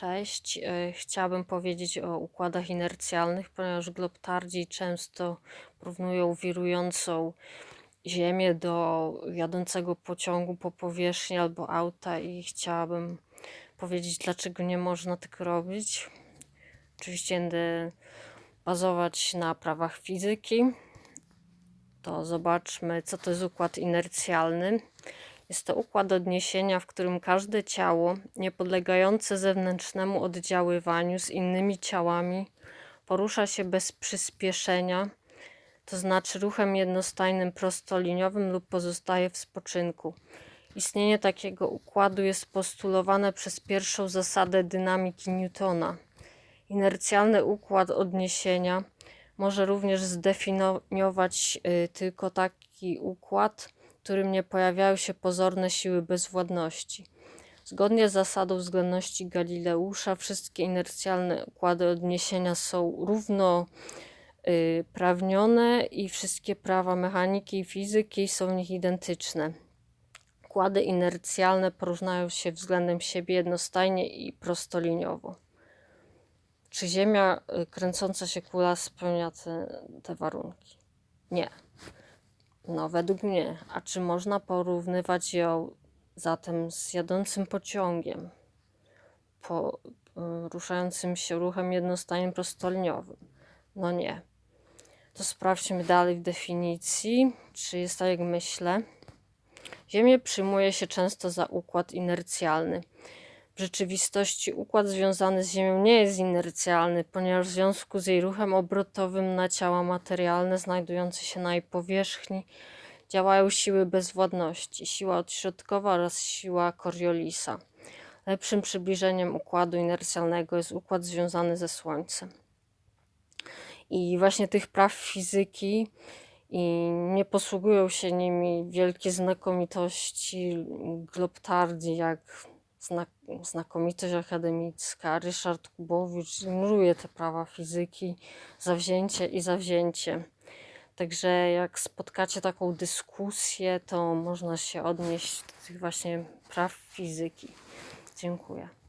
Cześć. E, Chciałabym powiedzieć o układach inercjalnych, ponieważ globtardzi często porównują wirującą Ziemię do jadącego pociągu po powierzchni albo auta i chciałabym powiedzieć, dlaczego nie można tak robić. Oczywiście będę bazować na prawach fizyki. To zobaczmy, co to jest układ inercjalny. Jest to układ odniesienia, w którym każde ciało, niepodlegające zewnętrznemu oddziaływaniu z innymi ciałami, porusza się bez przyspieszenia, to znaczy ruchem jednostajnym prostoliniowym lub pozostaje w spoczynku. Istnienie takiego układu jest postulowane przez pierwszą zasadę dynamiki Newtona. Inercjalny układ odniesienia może również zdefiniować y, tylko taki układ, którym nie pojawiają się pozorne siły bezwładności. Zgodnie z zasadą względności Galileusza, wszystkie inercjalne układy odniesienia są równo y, i wszystkie prawa mechaniki i fizyki są w nich identyczne. Układy inercjalne porównają się względem siebie jednostajnie i prostoliniowo. Czy Ziemia, y, kręcąca się kula, spełnia te, te warunki? Nie. No, według mnie. A czy można porównywać ją zatem z jadącym pociągiem, po, y, ruszającym się ruchem jednostajnym prostoliniowym? No nie. To sprawdźmy dalej w definicji, czy jest tak jak myślę. Ziemię przyjmuje się często za układ inercjalny. Rzeczywistości układ związany z Ziemią nie jest inercjalny, ponieważ w związku z jej ruchem obrotowym na ciała materialne znajdujące się na jej powierzchni działają siły bezwładności, siła odśrodkowa oraz siła Coriolisa. Lepszym przybliżeniem układu inercjalnego jest układ związany ze Słońcem. I właśnie tych praw fizyki i nie posługują się nimi wielkie znakomitości globtardzi, jak znak znakomitość akademicka. Ryszard Kubowicz ignoruje te prawa fizyki, zawzięcie i zawzięcie. Także jak spotkacie taką dyskusję, to można się odnieść do tych właśnie praw fizyki. Dziękuję.